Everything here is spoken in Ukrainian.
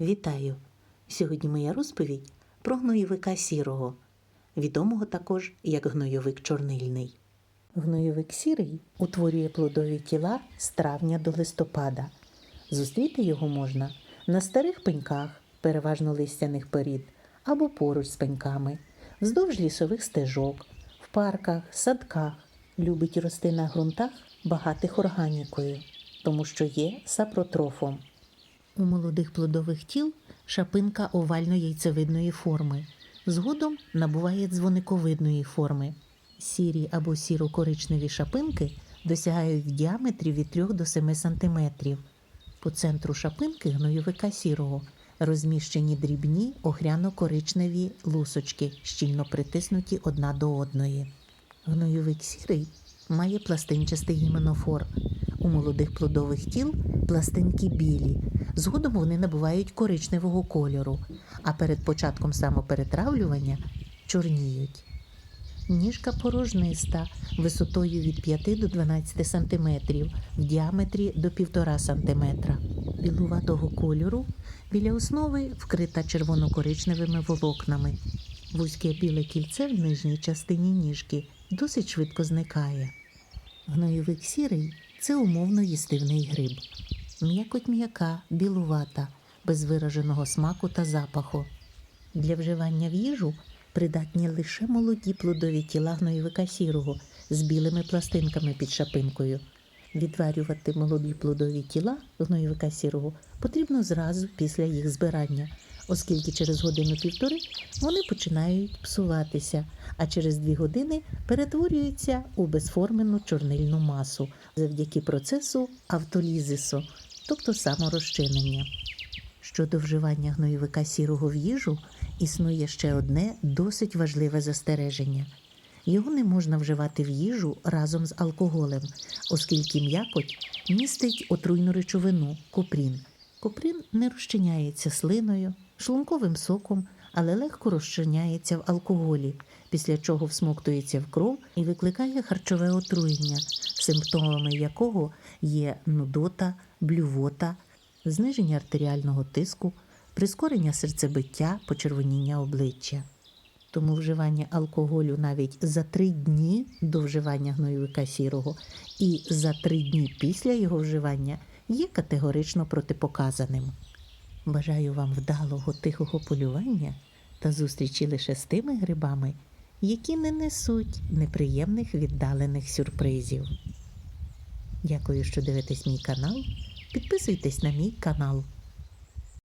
Вітаю! Сьогодні моя розповідь про гноєвика сірого, відомого також як гнойовик чорнильний. Гнойовик сірий утворює плодові тіла з травня до листопада. Зустріти його можна на старих пеньках, переважно листяних порід, або поруч з пеньками, вздовж лісових стежок, в парках, садках. Любить рости на ґрунтах, багатих органікою, тому що є сапротрофом. У молодих плодових тіл шапинка овально-яйцевидної форми. Згодом набуває дзвониковидної форми. Сірі або сіро-коричневі шапинки досягають в діаметрі від 3 до 7 см. По центру шапинки гнойовика сірого розміщені дрібні охряно-коричневі лусочки, щільно притиснуті одна до одної. Гнойовик сірий має пластинчастий гіменофор. У молодих плодових тіл пластинки білі. Згодом вони набувають коричневого кольору, а перед початком самоперетравлювання чорніють. Ніжка порожниста висотою від 5 до 12 см, в діаметрі до 1,5 см. Білуватого кольору біля основи вкрита червоно-коричневими волокнами. Вузьке біле кільце в нижній частині ніжки досить швидко зникає. Гноєвик сірий це умовно їстивний гриб. М'якоть м'яка, білувата, без вираженого смаку та запаху. Для вживання в їжу придатні лише молоді плодові тіла гноєвика сірого з білими пластинками під шапинкою. Відварювати молоді плодові тіла гноєвика сірого потрібно зразу після їх збирання, оскільки через годину-півтори вони починають псуватися, а через дві години перетворюються у безформену чорнильну масу завдяки процесу автолізису, тобто саморозчинення. Щодо вживання гноєвика сірого в їжу, існує ще одне досить важливе застереження. Його не можна вживати в їжу разом з алкоголем, оскільки м'якоть містить отруйну речовину купрін. Купрін не розчиняється слиною, шлунковим соком, але легко розчиняється в алкоголі, після чого всмоктується в кров і викликає харчове отруєння, симптомами якого є нудота, блювота, зниження артеріального тиску, прискорення серцебиття, почервоніння обличчя. Тому вживання алкоголю навіть за три дні до вживання гноєвика сірого і за три дні після його вживання є категорично протипоказаним. Бажаю вам вдалого тихого полювання та зустрічі лише з тими грибами, які не несуть неприємних віддалених сюрпризів. Дякую, що дивитесь мій канал. Підписуйтесь на мій канал.